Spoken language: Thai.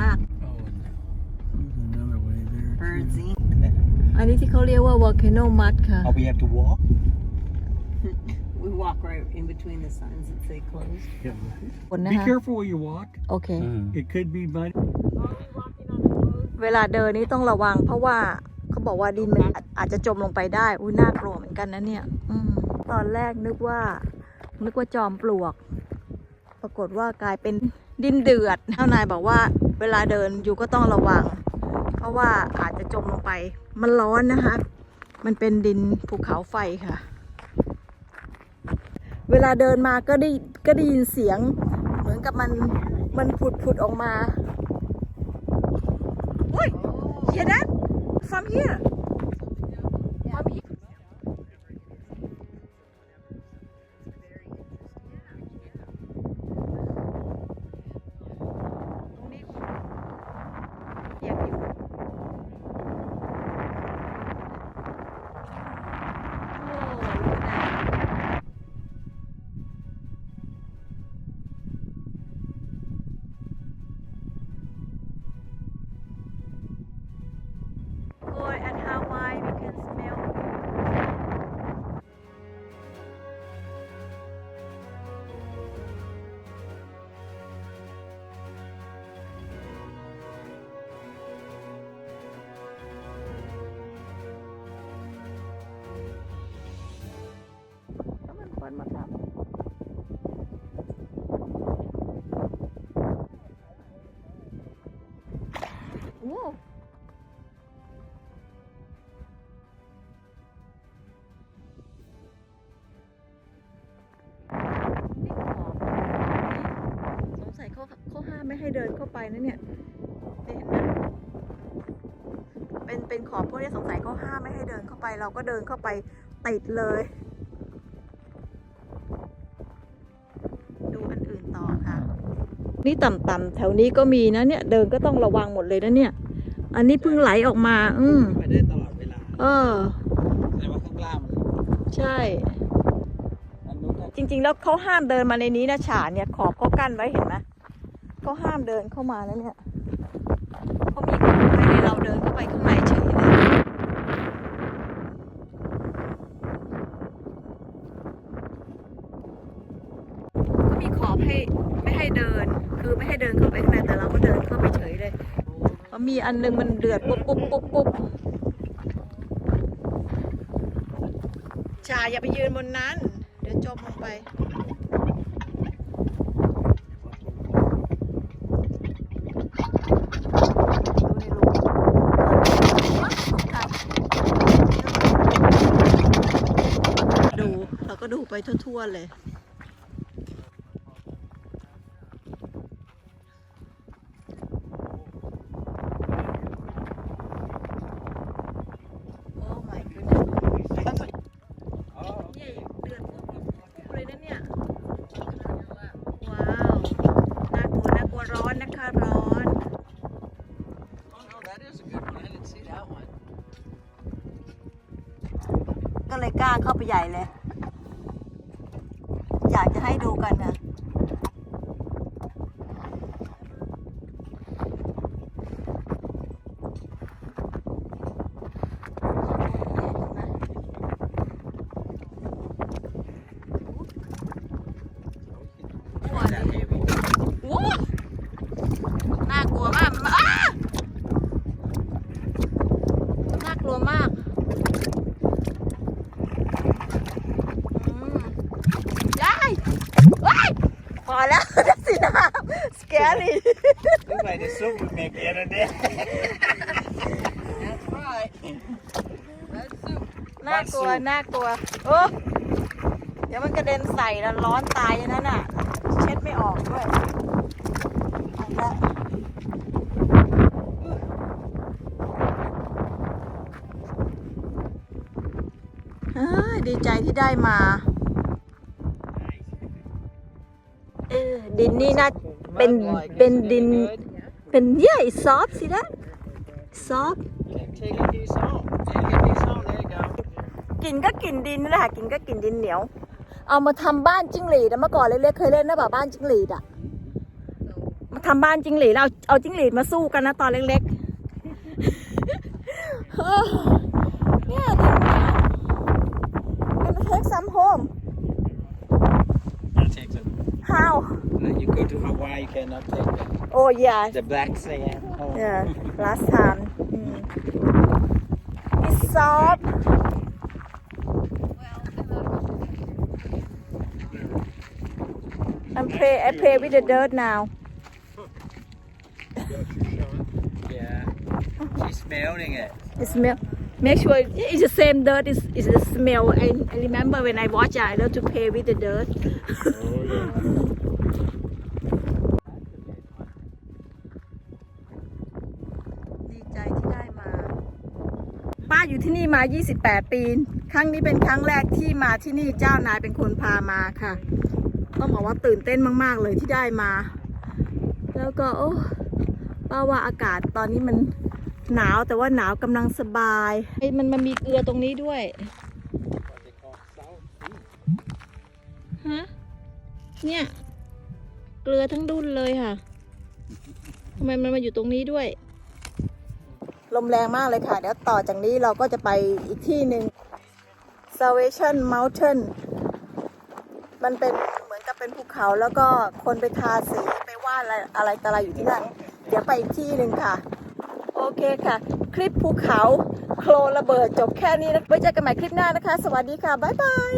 มาก Oh, there's another way there. too. Birdsy. อันนี้ที่เขาเรียกว่า volcano mud ค่ะ Oh, we have to walk? We walk right in between the signs that say closed. คนนะ Be คะ careful where you walk. โอเค It could be muddy. เวลาเดินนี่ต้องระวัง เพราะว่าเขาบอกว่าดินมันอาจอาจจะจมลงไปได้ อุ้ยน่ากลัวเหมือนกันนะเนี่ยอืมตอนแรกนึกว่า นึกว่าจอมปลวก ปรากฏว่ากลายเป็น ดินเดือดเจ้านายบอกว่าเวลาเดินอยู่ก็ต้องระวัง เพราะว่าอาจจะจมลงไป มันร้อนนะคะ มันเป็นดินภูเขาไฟค่ะ เวลาเดินมาก็ได้ก็ได้ยินเสียง เหมือนกับมันมันผุดผุดออกมา Oi, hear that? From here. ให้เดินเข้าไปนะเนี่ยเนี่ยเห็นไหมเป็นเป็นขอบพวกนี้สงสัยเขาห้ามไม่ให้เดินเข้าไป เราก็เดินเข้าไปติดเลย ดูอันอื่นต่อค่ะ นี่ต่ำๆแถวนี้ก็มีนะเนี่ย เดินก็ต้องระวังหมดเลยนะเนี่ย อันนี้เพิ่งไหลออกมา อืมไปได้ตลอดเวลา เออแต่ว่าข้างล่างมันใช่อันนู้นน่ะจริง ๆ แล้วเขาห้ามเดินมาในนี้นะฉาเนี่ยขอบเขากั้นไว้เห็นไหม เขาห้ามเดินเข้ามาแล้วเนี่ยเขามีขอบให้ในเราเดินเข้าไปข้างในเฉยเลยก็มีขอบให้ไม่ให้เดิน คือไม่ให้เดินเข้าไปข้างในแต่เราก็เดินเข้าไปเฉยเลยเพราะมีอันนึงมันเดือดปุ๊บปุ๊บปุ๊บปุ๊บชาอย่าไปยืนบนนั้น เดี๋ยวจมลงไป ดูเราก็ดูไปทั่วๆเลย โอ้ my goodness เนี่ยเดือดปุ๊บปุ๊บเลยนะเนี่ย ว้าว น่ากลัวน่ากลัวร้อนนะคะ ร้อน Oh no, that is a good one. I didn't see that one. ก็เลยกล้าเข้าไปใหญ่เลย อยากจะให้ดูกันนะกลัวดิโอ้น่ากลัวมากอ้าน่ากลัวมาก อืมได้ว้ายพอแล้ว นัก สินะสแกรี่ Looks like the soup we make the other day. That's right. That's soup. น่ากลัว น่ากลัว โอ้เดี๋ยวมันกระเด็นใส่แล้วร้อนตายอย่างนั้นน่ะ เช็ดไม่ออกด้วยเอาละเฮ้ยดีใจที่ได้มา ดินนี่น่าเป็นเป็นดินเป็นเย่ซอฟสินะซอฟ Take a piece home. Take a piece home. There you go. กลิ่นก็กลิ่นดินนั่นแหละกลิ่นก็กลิ่นดินเหนียว เอามาทำบ้านจิ้งหรีดอะเมื่อก่อนเล็กๆเคยเล่นนะป่ะบ้านจิ้งหรีดอะทำบ้านจิ้งหรีดเราเอาจิ้งหรีดมาสู้กันนะตอนเล็กๆ go to Hawaii, you cannot take them. oh yeah The black sand. Oh. yeah last time mm. it's soft I'm play I play with the dirt now Yeah. She's smelling it. It smell. Make sure it's the same dirt. It's, it's the smell. I, I remember when I watch it, I love to play with the dirt. Oh, ดี อยู่ที่นี่มา 28 ปี ครั้งนี้เป็นครั้งแรกที่มาที่นี่เจ้านายเป็นคนพามาค่ะ ต้องบอกว่าตื่นเต้นมาก ๆ เลยที่ได้มา แล้วก็โอ้ป้าว่าอากาศตอนนี้มันหนาวแต่ว่าหนาวกำลังสบายมันมันมีเกลือตรงนี้ด้วยฮะเนี่ย เกลือทั้งดุนเลยค่ะทำไมมันมาอยู่ตรงนี้ด้วย ลมแรงมากเลยค่ะ เดี๋ยวต่อจากนี้เราก็จะไปอีกที่หนึ่ง Salvation Mountain มันเป็นเหมือนกับเป็นภูเขาแล้วก็คนไปทาสีไปวาดอะไรอะไรต่ออะไรอยู่ที่นั่น เดี๋ยวไปอีกที่หนึ่งค่ะ โอเคค่ะ คลิปภูเขาโคลนระเบิดจบแค่นี้นะไว้เจอกันใหม่คลิปหน้านะคะ สวัสดีค่ะ บ๊ายบาย